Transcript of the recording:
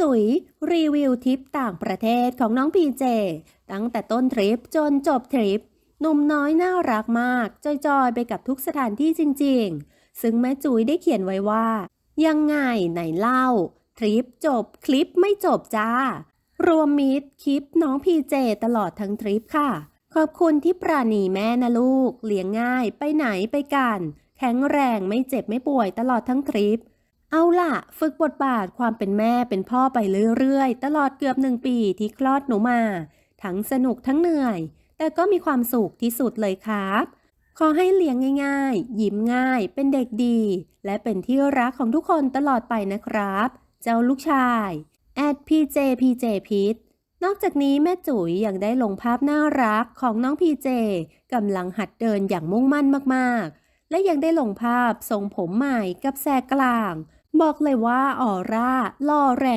จุ๋ยรีวิวทริปต่างประเทศของน้องพีเจ ตั้งแต่ต้นทริปจนจบทริปหนุ่มน้อยน่ารักมาก จอยๆ ไปกับทุกสถานที่จริงๆ ซึ่งแม่จุ๋ยได้เขียนไว้ว่า ยังไงไหนเล่า ทริปจบคลิปไม่จบจ้า รวมมิตรคลิปน้องพีเจตลอดทั้งทริปค่ะ ขอบคุณที่ปราณีแม่นะลูก เลี้ยงง่ายไปไหนไปกัน แข็งแรงไม่เจ็บไม่ป่วยตลอดทั้งทริป เอาล่ะ ฝึกบทบาทความเป็นแม่เป็นพ่อไปเรื่อยๆ ตลอดเกือบหนึ่งปีที่คลอดหนูมา ทั้งสนุกทั้งเหนื่อย แต่ก็มีความสุขที่สุดเลยครับ ขอให้เลี้ยงง่ายๆ ยิ้มง่าย เป็นเด็กดี และเป็นที่รักของทุกคนตลอดไปนะครับ เจ้าลูกชายแอดพีเจพีเจพิษนอกจากนี้แม่จุ๋ยยังได้ลงภาพน่ารักของน้องพีเจกำลังหัดเดินอย่างมุ่งมั่นมากๆ และยังได้ลงภาพทรงผมใหม่กับแสกกลาง บอกเลยว่าออร่าล่อแรง